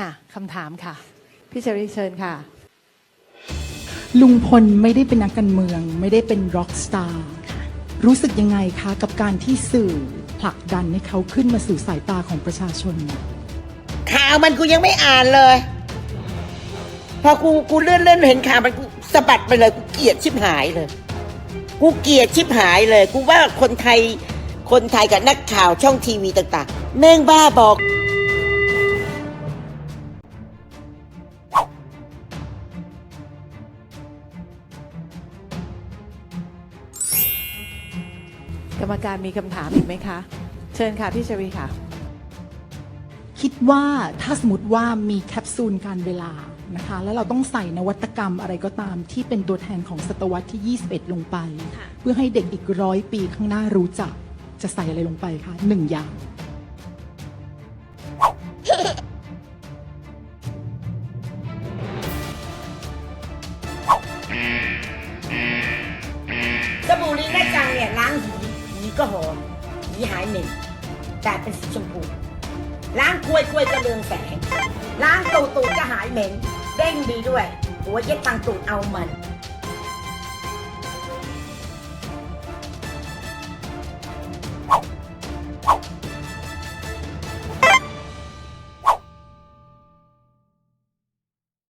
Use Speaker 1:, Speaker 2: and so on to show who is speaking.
Speaker 1: อะคำถามค่ะ พี่เชอรี่เชิญค่ะ
Speaker 2: ลุงพลไม่ได้เป็นนักการเมือง ไม่ได้เป็นร็อกสตาร์รู้สึกยังไงคะกับการที่สื่อผลักดันให้เขาขึ้นมาสู่สายตาของประชาชน
Speaker 3: ข่าวมันกูยังไม่อ่านเลย พอกูกูเลื่อนเลื่อนเห็นข่าวมันกูสะบัดไปเลย กูเกลียดชิบหายเลย กูเกลียดชิบหายเลย กูว่าคนไทยคนไทยกับนักข่าวช่องทีวีต่าง ๆ แม่งบ้าบอก
Speaker 1: กรรมการมีคำถามอีกไหมคะ เชิญค่ะพี่เชอรี่ค่ะ
Speaker 2: คิดว่าถ้าสมมติว่ามีแคปซูลการเวลานะคะ แล้วเราต้องใส่นวัตกรรมอะไรก็ตามที่เป็นตัวแทนของศตวรรษที่ 21 ลงไป เพื่อให้เด็กอีกร้อยปีข้างหน้ารู้จัก จะใส่อะไรลงไปคะหนึ่งอย่าง
Speaker 3: มหีหายเหม็นกลายเป็นสีชมพูล้างกล้วยกล้วยก็เรืองแสงล้างตูดตูดก็หายเหม็นเด้งดีด้วยหัวเย็ดตังตูดเอามัน